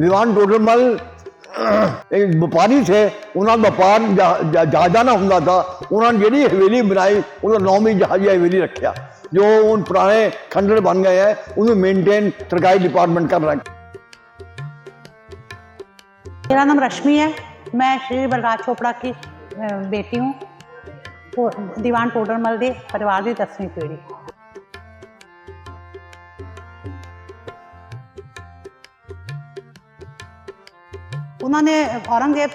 लीवान टोटलमल एक ਵਪਾਰੀ ਥੇ ਉਹਨਾਂ ਦਾ ਵਪਾਰ ਜਾਇਦਾ ਨਾ ਹੁੰਦਾ ਤਾਂ ਉਹਨਾਂ ਨੇ ਜਿਹੜੀ ਹਵੇਲੀ ਬਣਾਈ, ਉਹਦਾ ਨਾਮ ਹੀ ਜਹਾਜ਼ੀਆ ਹਵੇਲੀ ਰੱਖਿਆ। ਜੋ ਉਹਨਾਂ ਪੁਰਾਣੇ ਖੰਡਰ ਬਣ ਗਏ ਹੈ ਉਹਨੂੰ ਮੇਨਟੇਨ ਸਰਕਾਰੀ ਡਿਪਾਰਟਮੈਂਟ ਕਰ ਰਿਹਾ मेरा नाम रश्मि है मैं श्री बलराज चोपड़ा की बेटी हूँ दीवान टोडरमल ਦੇ ਪਰਿਵਾਰ ਦੀ ਦਸਵੀਂ ਪੀੜ੍ਹੀ। ਉਹਨਾਂ ਨੇ ਔਰੰਗਜ਼ੇਬ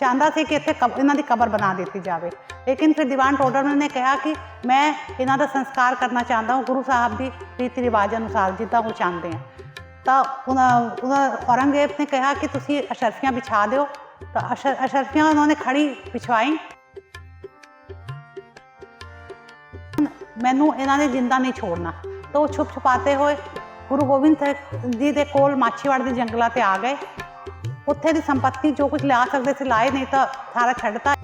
ਚਾਹੁੰਦਾ ਸੀ ਕਿ ਇੱਥੇ ਕਬ- ਇਹਨਾਂ ਦੀ ਕਬਰ ਬਣਾ ਦਿੱਤੀ ਜਾਵੇ। ਲੇਕਿਨ ਫਿਰ ਦੀਵਾਨ ਟੋਡਰਮਲ ਨੇ ਕਿਹਾ ਕਿ ਮੈਂ ਇਹਨਾਂ ਦਾ ਸੰਸਕਾਰ ਕਰਨਾ ਚਾਹੁੰਦਾ ਹਾਂ, ਗੁਰੂ ਸਾਹਿਬ ਦੀ ਰੀਤੀ ਰਿਵਾਜ ਅਨੁਸਾਰ ਜਿੱਦਾਂ ਉਹ ਚਾਹੁੰਦੇ ਆ। ਤਾਂ ਉਹਨਾਂ ਉਹਨਾਂ ਔਰੰਗਜ਼ੇਬ ਨੇ ਕਿਹਾ ਕਿ ਤੁਸੀਂ ਅਸ਼ਰਫੀਆਂ ਵਿਛਾ ਦਿਓ। ਤਾਂ ਅਸ਼ਰ ਅਸ਼ਰਫੀਆਂ ਉਹਨਾਂ ਨੇ ਖੜੀ ਵਿਛਵਾਈ। ਮੈਨੂੰ ਇਹਨਾਂ ਨੇ ਜਿੰਦਾ ਨਹੀਂ ਛੋੜਨਾ। ਤਾਂ ਉਹ ਛੁਪ ਛੁਪਾਤੇ ਹੋਏ। ਗੁਰੂ ਗੋਬਿੰਦ ਸਿੰਘ ਜੀ ਦੇ ਕੋਲ ਮਾਛੀਵਾੜ ਦੇ ਜੰਗਲਾਂ ਤੇ ਆ ਗਏ। ਉੱਥੇ ਦੀ ਸੰਪਤੀ ਜੋ ਕੁਝ ਲਿਆ ਸਕਦੇ ਸੀ ਲਾਏ, ਨਹੀਂ ਤਾਂ ਸਾਰਾ ਛੱਡਤਾ।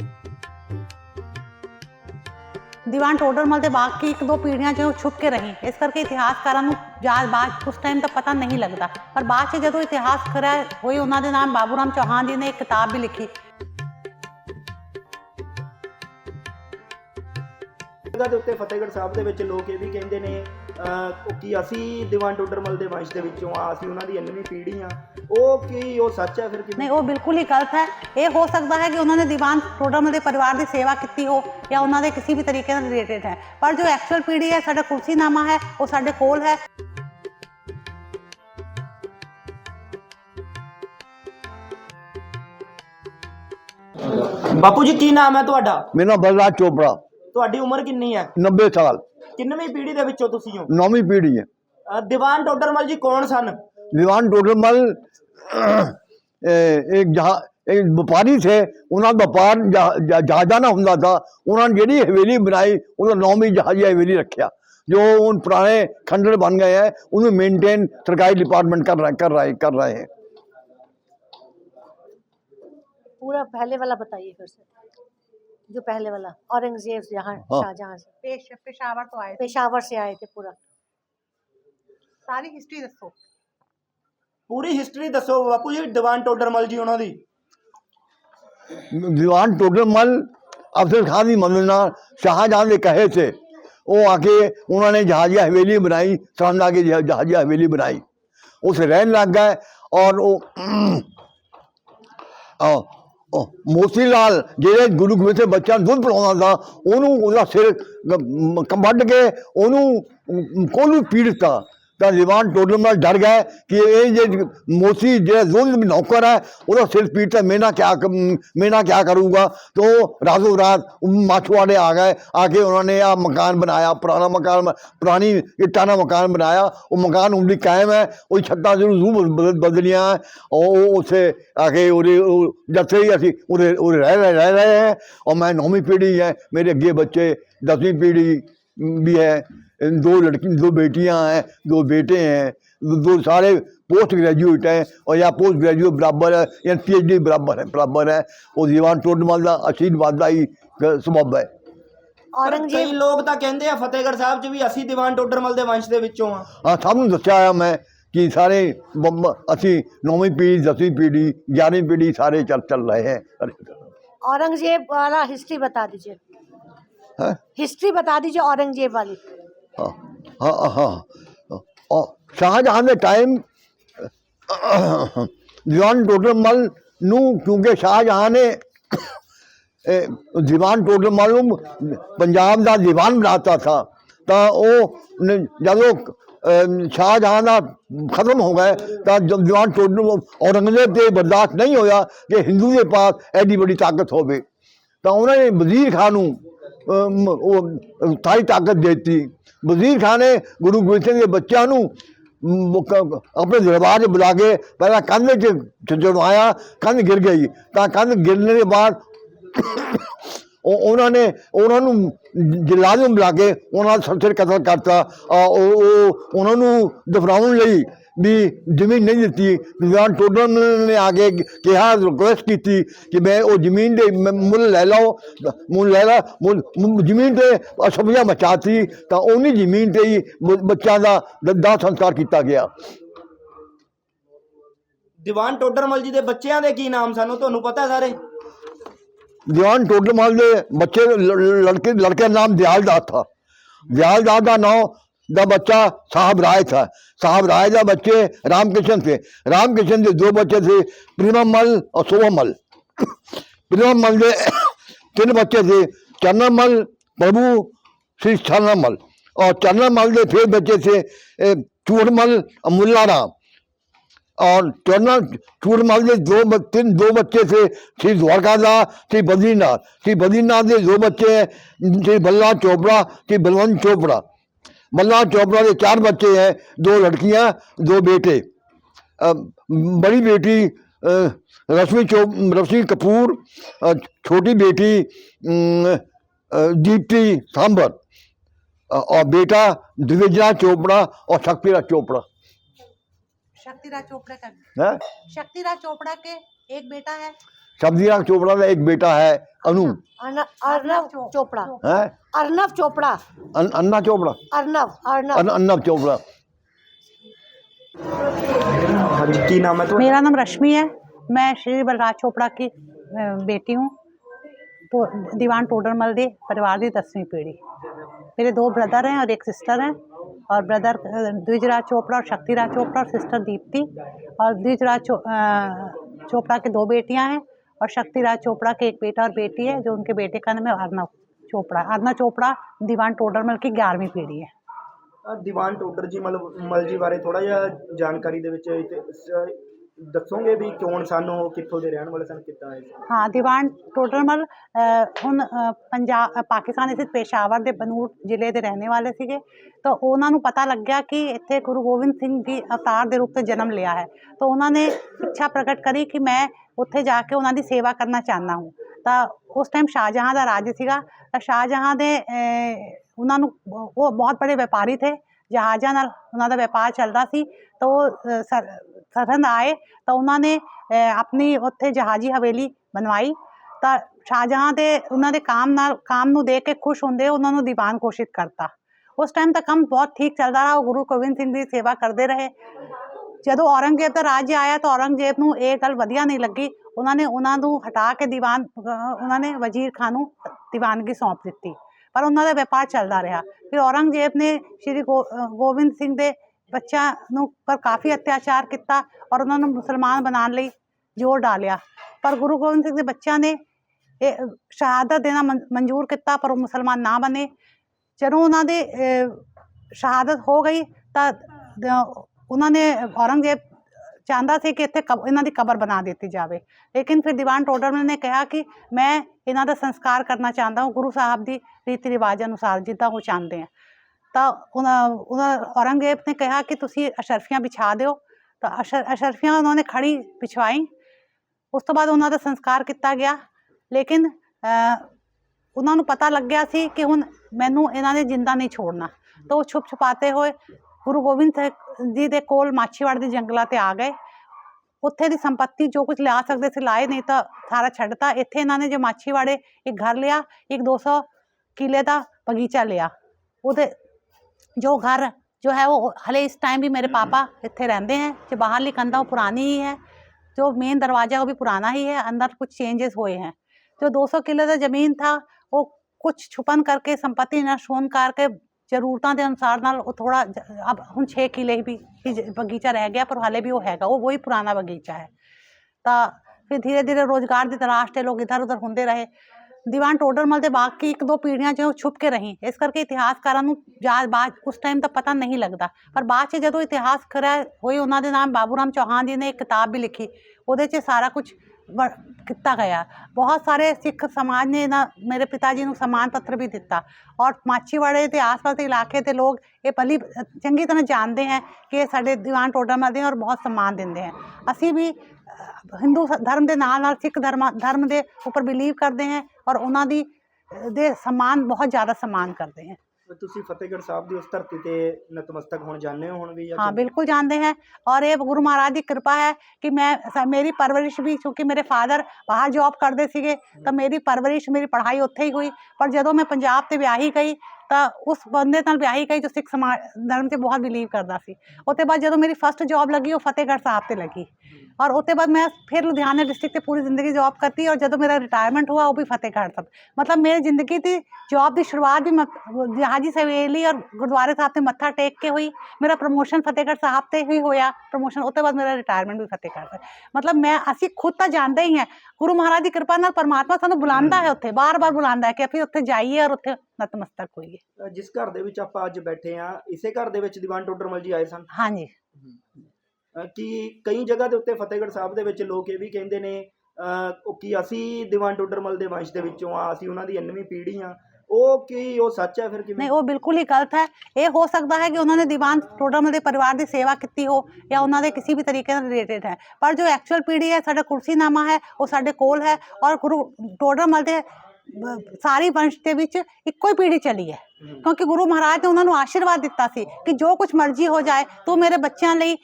ਦੀਵਾਨ ਟੋਡਰਮਲ ਦੇ ਬਾਕੀ ਇੱਕ ਦੋ ਪੀੜ੍ਹੀਆਂ ਜੋ ਛੁਪ ਕੇ ਰਹੀ ਇਸ ਕਰਕੇ ਇਤਿਹਾਸਕਾਰਾਂ ਨੂੰ ਯਾਦ ਬਾਅਦ ਉਸ ਟਾਈਮ ਤਾਂ ਪਤਾ ਨਹੀਂ ਲੱਗਦਾ। ਪਰ ਬਾਅਦ 'ਚ ਜਦੋਂ ਇਤਿਹਾਸ ਕਰਿਆ ਹੋਈ ਉਹਨਾਂ ਦੇ ਨਾਮ ਬਾਬੂ ਰਾਮ ਚੌਹਾਨ ਜੀ ਨੇ ਇੱਕ ਕਿਤਾਬ ਵੀ ਲਿਖੀ। ਜਗ੍ਹਾ ਦੇ ਉੱਤੇ ਫਤਿਹਗੜ੍ਹ ਸਾਹਿਬ ਦੇ ਵਿੱਚ ਲੋਕ ਇਹ ਵੀ ਕਹਿੰਦੇ ਨੇ ਕਿ ਅਸੀਂ ਦੀਵਾਨ ਡੋਡਰਮਲ ਦੇ ਵੰਸ਼ ਦੇ ਵਿੱਚੋਂ ਆ ਅਸੀਂ ਉਹਨਾਂ ਦੀ 9ਵੀਂ ਪੀੜ੍ਹੀ ਆ। ਉਹ ਕੀ ਉਹ ਸੱਚ ਹੈ ਫਿਰ ਨਹੀਂ ਉਹ ਬਿਲਕੁਲ ਹੀ ਗਲਤ ਹੈ। ਇਹ ਹੋ ਸਕਦਾ ਹੈ ਕਿ ਉਹਨਾਂ ਨੇ ਦੀਵਾਨ ਡੋਡਰਮਲ ਦੇ ਪਰਿਵਾਰ ਦੀ ਸੇਵਾ ਕੀਤੀ ਹੋ ਜਾਂ ਉਹਨਾਂ ਦੇ ਕਿਸੇ ਵੀ ਤਰੀਕੇ ਨਾਲ ਰਿਲੇਟਡ ਹੈ। ਪਰ ਜੋ ਐਕਚੁਅਲ ਪੀੜ੍ਹੀ ਹੈ ਸਾਡਾ ਕੁਰਸੀਨਾਮਾ ਹੈ ਉਹ ਸਾਡੇ ਕੋਲ ਹੈ। ਬਾਪੂ ਜੀ ਕੀ ਨਾਮ ਹੈ ਤੁਹਾਡਾ? ਮੇਰਾ ਬਲਰਾਜ ਚੋਪੜਾ। ਤੁਹਾਡੀ ਉਮਰ ਕਿੰਨੀ ਹੈ 90 ਸਾਲ ਕਿੰਨਵੀਂ ਪੀੜ੍ਹੀ ਦੇ ਵਿੱਚੋਂ ਤੁਸੀਂ ਹੋ ਨੌਵੀਂ ਪੀੜ੍ਹੀ ਹੈ ਅ, ਦੀਵਾਨ ਟੋਡਰਮਲ ਜੀ ਕੌਣ ਸਨ दीवान टोटमल एक जहा एक व्यापारी थे उन्होंने व्यापार जहाजा ना होंगे था उन्होंने जी हवेली बनाई उन्होंने नौवीं जहाजिया हवेली रखा जो उन पुराने खंडर बन गए हैं उन्हें मेंटेन सरकारी डिपार्टमेंट कर रहे कर रहे कर रहे हैं पूरा पहले वाला बताइए फिर से जो पहले वाला औरंगजेब जहाँ हाँ। शाहजहाँ से ਪੇਸ਼ ਪੇਸ਼ਾਵਰ ਤੋਂ ਆਏ पेशावर से आए थे पूरा ਸਾਰੀ ਹਿਸਟਰੀ ਦੱਸੋ ਪੂਰੀ ਹਿਸਟਰੀ ਦੱਸੋ ਬਾਪੂ ਜੀ ਦੀਵਾਨ ਟੋਡਰਮਲ ਜੀ ਉਹਨਾਂ ਦੀ दीवान टोडरमल अफजल खान की मदद ਨਾਲ शाहजहां ਦੇ ਕਹੇ थे ਉਹ ਆ ਕੇ ਉਹਨਾਂ ਨੇ ਜਹਾਜ਼ੀਆ ਹਵੇਲੀ ਬਣਾਈ ਸਰਹੰਦਾ ਕੇ ਜਹਾ- ਜਹਾਜ਼ੀਆ ਹਵੇਲੀ ਬਣਾਈ ਉਸ ਰਹਿਣ ਲੱਗ ਗਏ ਔਰ ਉਹ ਉਹ ਉਹ ਮੋਤੀ ਲਾਲ ਜਿਹੜੇ ਗੁਰੂ ਗੋਬਿੰਦ ਸਿੰਘ ਬੱਚਿਆਂ ਨੂੰ ਦੁੱਧ ਪਿਲਾਉਂਦਾ ਸੀ ਉਹਨੂੰ ਉਹਦਾ ਸਿਰ ਗ- ਵੱਢ ਕੇ ਉਹਨੂੰ ਕੋਲੂ ਪੀੜ ਦਿੱਤਾ ਤਾਂ ਦੀਵਾਨ ਟੋਡਰਮਲ ਡਰ ਗਏ ਕਿ ਇਹ ਜੇ ਮੋਤੀ ਜਿਹੜਾ ਜ਼ੁਲਮ ਨੌਕਰ ਹੈ ਉਹਦਾ ਸਿਰ ਪੀੜਤਾ ਮੈਂ ਨਾ ਕਿਆ ਕ- ਮੈਂ ਨਾ ਕਿਆ ਕਰੂੰਗਾ तो रातों रात माछुआड़े आ गए आके उन्होंने आ मकान बनाया पुराना मकान पुरानी इटाना मकान बनाया वो मकान उन भी कायम है वो छत्ता जरूर जरूर बदल बदलियाँ हैं और वो उसे आके उरे वो- जब से ही असी उरे उरे रह रहे रह रहे हैं और मैं नौवीं पीढ़ी है मेरे अगे बच्चे दसवीं पीढ़ी भी है दो लड़की दो बेटियां हैं दो बेटे हैं दो- दो सारे पोस्ट ग्रेजुएट हैं और या पोस्ट ग्रेजुएट बराबर है या पीएचडी बराबर है बराबर है वो दीवान टोडमल का आशीर्वाद ਦਾ ਹੀ ਗ- ਸਬਬ ਹੈ ਪਰ ਕਈ औरंगजेब ਲੋਕ ਤਾਂ ਕਹਿੰਦੇ ਆ ਫਤਿਹਗੜ੍ਹ ਸਾਹਿਬ 'ਚ ਵੀ ਅਸੀਂ ਦੀਵਾਨ ਟੋਡਰਮਲ ਦੇ ਵੰਸ਼ ਦੇ ਵਿੱਚੋਂ ਆ ਹਾਂ ਸਭ ਨੂੰ ਦੱਸਿਆ ਆ ਮੈਂ ਕਿ ਸਾਰੇ ਬੰਬ- ਅਸੀਂ ਨੌਵੀਂ ਪੀੜ੍ਹੀ ਦਸਵੀਂ ਪੀੜ੍ਹੀ ਗਿਆਰਵੀਂ ਪੀੜ੍ਹੀ ਸਾਰੇ ਚੱਲ ਚੱਲ ਰਹੇ हैं औरंगजेब वाला हिस्ट्री बता दीजिए हैं हिस्ट्री बता दीजिए औरंगजेब वाली हाँ हाँ हाँ। और शाहजहाँ ने टाइम दीवान टोटल मल नू, क्योंकि शाहजहाँ ने दीवान टोटल मल पंजाब का दीवान बनाता था तो वो जब शाहजहाँ का खत्म हो गए तो जब दीवान टोटल औरंगज़ेब से बर्दाश्त नहीं होया कि हिंदू के पास एड्डी बड़ी ताकत हो तो उन्होंने वज़ीर खानू सारी ताकत देती। ਵਜ਼ੀਰ ਖਾਨ ਨੇ ਗੁਰੂ ਗੋਬਿੰਦ ਸਿੰਘ ਦੇ ਬੱਚਿਆਂ ਨੂੰ ਆਪਣੇ ਦਰਬਾਰ 'ਚ ਬੁਲਾ ਕੇ ਪਹਿਲਾਂ ਕੰਧ 'ਚ ਚ- ਕੰਧ ਗਿਰ ਗਈ। ਤਾਂ ਕੰਧ ਗਿਰਨੇ ਦੇ ਬਾਅਦ ਉਹ, ਉਹਨਾਂ ਨੇ, ਉਹਨਾਂ ਨੂੰ ਜਲਾਜ਼ਮ ਬੁਲਾ ਕੇ ਉਹਨਾਂ ਦਾ ਸੱਚਰ ਕਤਲ ਕਰਤਾ। ਉਹ ਉਹ, ਉਹਨਾਂ ਨੂੰ ਦਫਨਾਉਣ ਲਈ ਵੀ ਜ਼ਮੀਨ ਨਹੀਂ ਦਿੱਤੀ। ਨਿਜ਼ਾਮ ਟੋਡਨ ਨੇ ਆ ਕੇ ਕਿਹਾ ਰਿਕੁਐਸਟ ਕੀਤੀ ਕਿ ਮੈਂ ਉਹ ਜ਼ਮੀਨ ਦੇ ਮੁੱਲ ਲੈ ਲਓ। ਮੁੱਲ ਲੈ ਲਾ ਜ਼ਮੀਨ ਤੇ ਅਸਬੀਆਂ ਮਚਾਤੀ ਤਾਂ ਉਹਨੀ ਜ਼ਮੀਨ ਤੇ ਹੀ ਬੱਚਾ ਦਾ ਦਾ ਸੰਸਕਾਰ ਕੀਤਾ ਗਿਆ। ਦੀਵਾਨ ਟੋਡਰਮਲ ਜੀ ਦੇ ਬੱਚਿਆਂ ਦੇ ਕੀ ਨਾਮ ਸਾਨੂੰ? ਤੁਹਾਨੂੰ ਪਤਾ ਸਾਰੇ? ਦੀਵਾਨ ਟੋਡਰਮਲ ਦੇ ਬੱਚੇ ਲੜਕੇ ਲੜਕੇ ਨਾਮ ਦਿਆਲ ਦਾ ਥਾ। ਦਿਆਲ ਦਾ ਨਾਮ ਦਾ ਬੱਚਾ ਸਾਹਿਬ ਰਾਏ ਥਾ। साहब राय का बच्चे रामकिशन थे रामकिशन के दो बच्चे थे, प्रेममल और शोभमल प्रेममल के तीन बच्चे थे चन्नमल प्रभु, श्री चन्नमल और चन्नमल के फिर बच्चे थे चूड़मल और मुल्ला राम और चौना चूड़मल के दो तीन दो बच्चे थे, श्री द्वारकादास श्री बद्रीनाथ। श्री बद्रीनाथ के दो बच्चे हैं, श्री बल्ला चोपड़ा, श्री बलवंत चोपड़ा। बल्ला चोपड़ा के चार बच्चे हैं दो लड़कियाँ दो बेटे। बड़ी बेटी रश्मि चोप रश्मि कपूर छोटी बेटी दीप्ति सांबर और बेटा दिव्यजा चोपड़ा और शक्तिराज चोपड़ा। शक्तिराज चोपड़ा का शक्तिराज चोपड़ा के एक बेटा है। शब्दीराग चोपड़ा का एक बेटा है अनु। अर्नव चोपड़ा। अर्नव चोपड़ा। अन्ना चोपड़ा। अर्नव अर्नव। अर्नव चोपड़ा। की नाम है तो मेरा नाम रश्मि है। मैं श्री बलराज चोपड़ा की बेटी हूँ। तो दीवान टोडर दे परिवार की दसवीं पीढ़ी। मेरे दो ब्रदर हैं और एक सिस्टर हैं। और ब्रदर द्विजराज चोपड़ा और शक्तिराज चोपड़ा और सिस्टर दीप्ति। और द्विजराज चो, चोपड़ा के दो बेटियाँ हैं। और शक्तिराज चोपड़ा के एक बेटा और बेटी है जो उनके बेटे का नाम है अर्नव चोपड़ा अर्नव चोपड़ा दीवान टोडरमल की ग्यारहवीं पीढ़ी है ਅ, ਦੀਵਾਨ ਟੋਡਰ ਜੀ ਮਲ ਮਲ ਜੀ ਬਾਰੇ ਥੋੜਾ ਜਿਹਾ ਜਾਣਕਾਰੀ ਦੇ ਵਿੱਚ ਇਤੇ- ਸ- ਦੱਸੋਗੇ ਵੀ ਕੌਣ ਸਨ ਉਹ ਕਿੱਥੋਂ ਦੇ ਰਹਿਣ ਵਾਲੇ ਸਨ, ਕਿੱਦਾਂ ਆਏ ਸੀ? ਹਾਂ, ਦੀਵਾਨ ਟੋਡਰਮਲ ਹੁਣ ਪੰਜਾਬ ਪਾਕਿਸਤਾਨ ਸਥਿਤ ਪੇਸ਼ਾਵਰ ਦੇ ਬਨੂੜ ਜ਼ਿਲ੍ਹੇ ਦੇ ਰਹਿਣੇ ਵਾਲੇ ਸੀਗੇ। ਤਾਂ ਉਹਨਾਂ ਨੂੰ ਪਤਾ ਲੱਗਿਆ ਕਿ ਇੱਥੇ ਗੁਰੂ ਗੋਬਿੰਦ ਸਿੰਘ ਜੀ ਅਵਤਾਰ ਦੇ ਰੂਪ 'ਤੇ ਜਨਮ ਲਿਆ ਹੈ। ਤਾਂ ਉਹਨਾਂ ਨੇ ਇੱਛਾ ਪ੍ਰਗਟ ਕਰੀ ਕਿ ਮੈਂ ਉੱਥੇ ਜਾ ਕੇ ਉਹਨਾਂ ਦੀ ਸੇਵਾ ਕਰਨਾ ਚਾਹੁੰਦਾ ਹਾਂ। ਤਾਂ ਉਸ ਟਾਈਮ ਸ਼ਾਹਜਹਾਂ ਦਾ ਰਾਜ ਸੀਗਾ। ਤਾਂ ਸ਼ਾਹਜਹਾਂ ਦੇ ਉਹਨਾਂ ਨੂੰ, ਉਹ ਬਹੁਤ ਬੜੇ ਵਪਾਰੀ ਥੇ। ਜਹਾਜ਼ਾਂ ਨਾਲ ਉਹਨਾਂ ਦਾ ਵਪਾਰ ਚੱਲਦਾ ਸੀ, ਤਾਂ ਉਹ ਸਰਹੰਦ ਆਏ, ਤਾਂ ਉਹਨਾਂ ਨੇ ਆਪਣੀ ਉੱਥੇ ਜਹਾਜ਼ੀ ਹਵੇਲੀ ਬਣਵਾਈ। ਤਾਂ ਸ਼ਾਹਜਹਾਂ ਦੇ, ਉਹਨਾਂ ਦੇ ਕੰਮ ਨਾਲ, ਕੰਮ ਨੂੰ ਦੇਖ ਕੇ ਖੁਸ਼ ਹੁੰਦੇ ਉਹਨਾਂ ਨੂੰ ਦੀਵਾਨ ਘੋਸ਼ਿਤ ਕਰਤਾ। ਉਸ ਟਾਈਮ ਤੱਕ ਕੰਮ ਬਹੁਤ ਠੀਕ ਚੱਲਦਾ ਰਿਹਾ, ਉਹ ਗੁਰੂ ਗੋਬਿੰਦ ਸਿੰਘ ਦੀ ਸੇਵਾ ਕਰਦੇ ਰਹੇ। ਜਦੋਂ ਔਰੰਗਜ਼ੇਬ ਦਾ ਰਾਜ ਆਇਆ, ਤਾਂ ਔਰੰਗਜ਼ੇਬ ਨੂੰ ਇਹ ਗੱਲ ਵਧੀਆ ਨਹੀਂ ਲੱਗੀ। ਉਹਨਾਂ ਨੇ ਉਹਨਾਂ ਨੂੰ ਹਟਾ ਕੇ ਦੀਵਾਨ ਉਹਨਾਂ ਨੇ ਵਜ਼ੀਰ ਖਾਨ ਨੂੰ ਦੀਵਾਨਗੀ ਸੌਂਪ ਦਿੱਤੀ। ਪਰ ਉਹਨਾਂ ਦਾ ਵਪਾਰ ਚੱਲਦਾ ਰਿਹਾ। ਫਿਰ ਔਰੰਗਜ਼ੇਬ ਨੇ ਸ਼੍ਰੀ ਗੋ- ਗੋਬਿੰਦ ਸਿੰਘ ਦੇ ਬੱਚਿਆਂ ਨੂੰ ਪਰ ਕਾਫੀ ਅਤਿਆਚਾਰ ਕੀਤਾ ਔਰ ਉਹਨਾਂ ਨੂੰ ਮੁਸਲਮਾਨ ਬਣਾਉਣ ਲਈ ਜ਼ੋਰ ਡਾਲਿਆ। ਪਰ ਗੁਰੂ ਗੋਬਿੰਦ ਸਿੰਘ ਦੇ ਬੱਚਿਆਂ ਨੇ ਇਹ ਸ਼ਹਾਦਤ ਦੇਣਾ ਮਨ- ਮਨਜ਼ੂਰ ਕੀਤਾ, ਪਰ ਉਹ ਮੁਸਲਮਾਨ ਨਾ ਬਣੇ। ਜਦੋਂ ਉਹਨਾਂ ਦੇ ਸ਼ਹਾਦਤ ਹੋ ਗਈ ਤਾਂ ਉਹਨਾਂ ਨੇ ਔਰੰਗਜ਼ੇਬ ਚਾਹੁੰਦਾ ਸੀ ਕਿ ਇੱਥੇ ਕਬ- ਇਹਨਾਂ ਦੀ ਕਬਰ ਬਣਾ ਦਿੱਤੀ ਜਾਵੇ। ਲੇਕਿਨ ਫਿਰ ਦੀਵਾਨ ਟੋਡਰ ਨੇ ਕਿਹਾ ਕਿ ਮੈਂ ਇਹਨਾਂ ਦਾ ਸੰਸਕਾਰ ਕਰਨਾ ਚਾਹੁੰਦਾ ਹਾਂ, ਗੁਰੂ ਸਾਹਿਬ ਦੀ ਰੀਤੀ ਰਿਵਾਜ ਅਨੁਸਾਰ ਜਿੱਦਾਂ ਉਹ ਚਾਹੁੰਦੇ ਆ। ਤਾਂ ਉਹਨਾਂ ਉਹਨਾਂ ਔਰੰਗਜ਼ੇਬ ਨੇ ਕਿਹਾ ਕਿ ਤੁਸੀਂ ਅਸ਼ਰਫੀਆਂ ਵਿਛਾ ਦਿਓ। ਤਾਂ ਅਸ਼ਰ, ਅਸ਼ਰਫੀਆਂ ਉਹਨਾਂ ਨੇ ਖੜੀ ਵਿਛਵਾਈ। ਉਸ ਤੋਂ ਬਾਅਦ ਉਹਨਾਂ ਦਾ ਸੰਸਕਾਰ ਕੀਤਾ ਗਿਆ। ਲੇਕਿਨ ਉਹਨਾਂ ਨੂੰ ਪਤਾ ਲੱਗਿਆ ਸੀ ਕਿ ਹੁਣ ਮੈਨੂੰ ਇਹਨਾਂ ਨੇ ਜਿੰਦਾ ਨਹੀਂ ਛੋੜਨਾ। ਤਾਂ ਉਹ ਛੁਪ ਛੁਪਾਤੇ ਹੋਏ। ਗੁਰੂ ਗੋਬਿੰਦ ਸਿੰਘ ਜੀ ਦੇ ਕੋਲ ਮਾਛੀਵਾੜ ਦੇ ਜੰਗਲਾਂ ਤੇ ਆ ਗਏ ਉੱਥੇ ਦੀ ਸੰਪਤੀ ਜੋ ਕੁਝ ਲਿਆ ਸਕਦੇ ਸੀ ਲਾਏ ਨਹੀਂ ਤਾਂ ਸਾਰਾ ਛੱਡਤਾ ਇੱਥੇ ਇਹਨਾਂ ਨੇ ਜੋ ਮਾਛੀਵਾੜੇ ਇੱਕ ਘਰ ਲਿਆ ਇੱਕ 200 ਕਿੱਲੇ ਦਾ ਬਗੀਚਾ ਲਿਆ ਉਹਦੇ ਜੋ घर जो है वो हले इस टाइम भी मेरे पापा इतने रहते हैं जो बाहरली कंधा वो पुरानी ही है जो मेन दरवाज़ा वो भी पुराना ही है अंदर कुछ चेंजेस हुए हैं जो 200 किले का ज़मीन था वो कुछ छुपन करके संपत्ति नष्ट होने करके ਜ਼ਰੂਰਤਾਂ ਦੇ ਅਨੁਸਾਰ ਨਾਲ ਉਹ ਥੋੜਾ ਅਬ ਹੁਣ 6 ਕਿਲੇ ਵੀ ਜ- ਬਗੀਚਾ ਰਹਿ ਗਿਆ, ਪਰ ਹਾਲੇ ਵੀ ਉਹ ਹੈਗਾ, ਉਹ ਵਹੀ ਪੁਰਾਣਾ ਬਗੀਚਾ ਹੈ। ਤਾਂ ਫਿਰ ਧੀਰੇ ਧੀਰੇ ਰੋਜ਼ਗਾਰ ਦੀ ਤਲਾਸ਼ ਤੇ ਲੋਕ ਇਧਰ ਉਧਰ ਹੁੰਦੇ ਰਹੇ। ਦੀਵਾਨ ਟੋਡਰਮਲ ਦੇ ਬਾਕੀ ਇੱਕ ਦੋ ਪੀੜ੍ਹੀਆਂ ਜੋ ਛੁਪ ਕੇ ਰਹੀ। ਇਸ ਕਰਕੇ ਇਤਿਹਾਸਕਾਰਾਂ ਨੂੰ ਜਾ, ਬਾਅਦ, ਉਸ ਟਾਈਮ ਤਾਂ ਪਤਾ ਨਹੀਂ ਲੱਗਦਾ। ਪਰ ਬਾਅਦ 'ਚ ਜਦੋਂ ਇਤਿਹਾਸ ਖਰਾ ਹੋਈ ਉਹਨਾਂ ਦੇ ਨਾਮ ਬਾਬੂ ਰਾਮ ਚੌਹਾਨ ਜੀ ਨੇ ਇੱਕ ਕਿਤਾਬ ਵੀ ਲਿਖੀ, ਉਹਦੇ 'ਚ ਸਾਰਾ ਕੁਝ ਵ ਕੀਤਾ ਗਿਆ। ਬਹੁਤ ਸਾਰੇ ਸਿੱਖ ਸਮਾਜ ਨੇ ਨਾ ਮੇਰੇ ਪਿਤਾ ਜੀ ਨੂੰ ਸਨਮਾਨ ਪੱਤਰ ਵੀ ਦਿੱਤਾ। ਔਰ ਮਾਛੀਵਾੜੇ ਦੇ ਆਸ-ਪਾਸ ਦੇ ਇਲਾਕੇ ਦੇ ਲੋਕ ਇਹ ਭਲੀ ਚੰਗੀ ਤਰ੍ਹਾਂ ਜਾਣਦੇ ਹੈ ਕਿ ਇਹ ਸਾਡੇ ਦੀਵਾਨ ਟੋਡਾ ਮਰਦੇ ਹੈ ਔਰ ਬਹੁਤ ਸਨਮਾਨ ਦਿੰਦੇ ਹੈ। ਅਸੀਂ ਵੀ ਅਹ, ਹਿੰਦੂ ਸ- ਧਰਮ ਦੇ ਨਾਲ ਨਾਲ ਸਿੱਖ ਧਰਮ ਧਰਮ ਦੇ ਉੱਪਰ ਬਿਲੀਵ ਕਰਦੇ ਹੈ ਔਰ ਉਹਨਾਂ ਦੀ ਅਹ, ਦੇ ਸਮਾਨ ਬਹੁਤ ਜ਼ਿਆਦਾ ਸਨਮਾਨ ਕਰਦੇ ਹੈ। ਤੁਸੀਂ ਫਤਿਹਗੜ੍ਹ ਸਾਹਿਬ ਦੀ ਉਸ ਧਰਤੀ ਤੇ ਨਤਮਸਤਕ ਹੋਣ ਜਾਂਦੇ ਹੋ ਹੁਣ ਵੀ ਜਾਂ हाँ ਕਿਵੇਂ? बिल्कुल जानते हैं और ये गुरु महाराज की कृपा है कि मैं स- मेरी परवरिश भी क्योंकि मेरे फादर बाहर जॉब करते ਸੀਗੇ ਤਾਂ ਮੇਰੀ ਪਰਵਰਿਸ਼ ਮੇਰੀ ਪੜ੍ਹਾਈ ਉੱਥੇ ਹੀ ਹੋਈ ਪਰ ਜਦੋਂ ਮੈਂ ਪੰਜਾਬ ਤੇ ਵਿਆਹੀ ਗਈ ਤਾਂ ਉਸ ਬੰਦੇ ਨਾਲ ਵਿਆਹੀ ਗਈ ਜੋ ਸਿੱਖ ਸਮਾਜ ਧਰਮ ਤੇ ਬਹੁਤ ਬਿਲੀਵ ਕਰਦਾ ਸੀ। ਉਹਤੇ ਬਾਅਦ ਜਦੋਂ ਮੇਰੀ ਫਸਟ ਜੌਬ ਲੱਗੀ ਉਹ ਫਤਿਹਗੜ੍ਹ ਸਾਹਿਬ ਤੇ ਲੱਗੀ। ਔਰ ਉਹਤੇ ਬਾਅਦ ਮੈਂ ਫਿਰ ਲੁਧਿਆਣਾ ਡਿਸਟ੍ਰਿਕਟ ਤੇ ਪੂਰੀ ਜ਼ਿੰਦਗੀ ਜੌਬ ਕਰਤੀ ਔਰ ਜਦੋਂ ਮੇਰਾ ਰਿਟਾਇਰਮੈਂਟ ਹੋਆ ਉਹ ਵੀ ਫਤਿਹਗੜ੍ਹ ਸਾਹਿਬ ਮਤਲਬ ਮੇਰੀ ਜ਼ਿੰਦਗੀ ਦੀ ਜੌਬ ਦੀ ਸ਼ੁਰੂਆਤ ਵੀ ਹਾਜੀ ਸਵੇਲੀ ਔਰ ਗੁਰਦੁਆਰੇ ਸਾਹਿਬ ਤੇ ਮੱਥਾ ਟੇਕ ਕੇ ਹੋਈ। ਮੇਰਾ ਪ੍ਰੋਮੋਸ਼ਨ ਫਤਿਹਗੜ੍ਹ ਸਾਹਿਬ ਤੇ ਹੀ ਹੋਇਆ। ਪ੍ਰੋਮੋਸ਼ਨ ਉਹਤੇ ਬਾਅਦ ਮੇਰਾ ਰਿਟਾਇਰਮੈਂਟ ਵੀ ਫਤਿਹਗੜ੍ਹ ਸਾਹਿਬ ਮਤਲਬ ਮੈਂ ਅਸੀਂ ਖੁਦ ਤਾਂ ਜਾਣਦੇ ਹੀ ਹਾਂ। ਗੁਰੂ ਮਹਾਰਾਜ ਦੀ ਕਿਰਪਾ ਨਾਲ ਪਰਮਾਤਮਾ ਸਾਨੂੰ ਬੁਲਾਉਂਦਾ ਹੈ। ਉੱਥੇ ਬਾਰ-ਬਾਰ ਬੁਲਾਉਂਦਾ ਹੈ ਕਿ ਅਸੀਂ ਉੱਥੇ ਜਾਈਏ ਔਰ ਉੱਥੇ ਨਤਮਸਤਕ ਹੋਈਏ। ਅ, ਜਿਸ ਘਰ ਦੇ ਵਿੱਚ ਆਪਾਂ ਅੱਜ ਬੈਠੇ ਆ ਇਸੇ ਘਰ ਦੇ ਵਿੱਚ ਦੀਵਾਨ ਟੋਡਰਮਲ ਜੀ ਆਏ ਸਨ? ਹਾਂਜੀ। ਅ, ਕਿ ਕਈ ਜਗ੍ਹਾ ਦੇ ਉੱਤੇ ਫਤਿਹਗੜ੍ਹ ਸਾਹਿਬ ਦੇ ਵਿੱਚ ਲੋਕ ਇਹ ਵੀ ਕਹਿੰਦੇ ਨੇ ਅ, ਉਹ ਕਿ ਅਸੀਂ ਦੀਵਾਨ ਟੋਡਰਮਲ ਦੇ ਵੰਸ਼ ਦੇ ਵਿੱਚੋਂ ਆ ਅਸੀਂ ਉਹਨਾਂ ਦੀ 11ਵੀਂ ਪੀੜ੍ਹੀ ਆ ਉਹ ਕੀ ਉਹ ਸੱਚ ਹੈ ਫਿਰ ਕਿਵੇਂ? ਨਹੀਂ ਉਹ ਬਿਲਕੁਲ ਹੀ ਗਲਤ ਹੈ। ਇਹ ਹੋ ਸਕਦਾ ਹੈ ਕਿ ਉਹਨਾਂ ਨੇ ਦੀਵਾਨ ਟੋਡਰਮਲ ਦੇ ਪਰਿਵਾਰ ਦੀ ਸੇਵਾ ਕੀਤੀ ਹੋ ਜਾਂ ਉਹਨਾਂ ਦੇ ਕਿਸੇ ਵੀ ਤਰੀਕੇ ਨਾਲ ਰਿਲੇਟਡ ਹੈ। ਪਰ ਜੋ ਐਕਚੁਅਲ ਪੀੜ੍ਹੀ ਹੈ ਸਾਡਾ ਕੁਰਸੀਨਾਮਾ ਹੈ ਉਹ ਸਾਡੇ ਕੋਲ ਹੈ ਔਰ ਗੁਰੂ ਟੋਡਰਮਲ ਦੇ ਸਾਰੀ ਵੰਸ਼ ਦੇ ਵਿੱਚ ਇੱਕੋ ਹੀ ਪੀੜ੍ਹੀ ਚੱਲੀ ਹੈ। ਕਿਉਂਕਿ ਗੁਰੂ ਮਹਾਰਾਜ ਨੇ ਉਹਨਾਂ ਨੂੰ ਆਸ਼ੀਰਵਾਦ ਦਿੱਤਾ ਸੀ ਕਿ ਜੋ ਕੁਝ ਮਰਜ਼ੀ ਹੋ ਜਾਏ, ਤੂੰ ਮੇਰੇ ਬੱਚਿਆਂ ਲਈ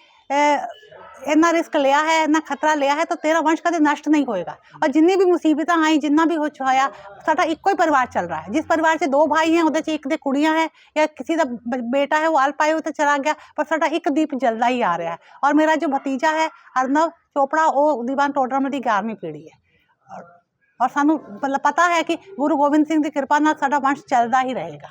ਇੰਨਾ ਰਿਸਕ ਲਿਆ ਹੈ, ਇੰਨਾ ਖਤਰਾ ਲਿਆ ਹੈ, ਤਾਂ ਤੇਰਾ ਵੰਸ਼ ਕਦੇ ਨਸ਼ਟ ਨਹੀਂ ਹੋਏਗਾ। ਔਰ ਜਿੰਨੀ ਵੀ ਮੁਸੀਬਤਾਂ ਆਈ ਜਿੰਨਾ ਵੀ ਕੁਛ ਹੋਇਆ, ਸਾਡਾ ਇੱਕੋ ਹੀ ਪਰਿਵਾਰ ਚੱਲ ਰਿਹਾ ਹੈ। ਜਿਸ ਪਰਿਵਾਰ 'ਚ ਦੋ ਭਾਈ ਹੈ, ਉਹਦੇ 'ਚ ਇੱਕ ਦੇ ਕੁੜੀਆਂ ਹੈ, ਜਾਂ ਕਿਸੇ ਦਾ ਬੇਟਾ ਹੈ, ਉਹ ਅਲਪਾਏ ਹੋਏ ਤੇ ਚਲਾ ਗਿਆ, ਪਰ ਸਾਡਾ ਇੱਕ ਦੀਪ ਜਲਦਾ ਹੀ ਆ ਰਿਹਾ ਹੈ। ਔਰ ਮੇਰਾ ਜੋ ਭਤੀਜਾ ਹੈ, ਅਰਨਵ ਚੋਪੜਾ, ਉਹ ਦੀਵਾਨ ਟੋਡਰਮਲ ਦੀ 11ਵੀਂ ਪੀੜ੍ਹੀ ਹੈ। ਔਰ- ਸਾਨੂੰ ਮਤਲਬ ਪਤਾ ਹੈ ਕਿ ਗੁਰੂ ਗੋਬਿੰਦ ਸਿੰਘ ਦੀ ਕਿਰਪਾ ਨਾਲ ਸਾਡਾ ਵੰਸ਼ ਚੱਲਦਾ ਹੀ ਰਹੇਗਾ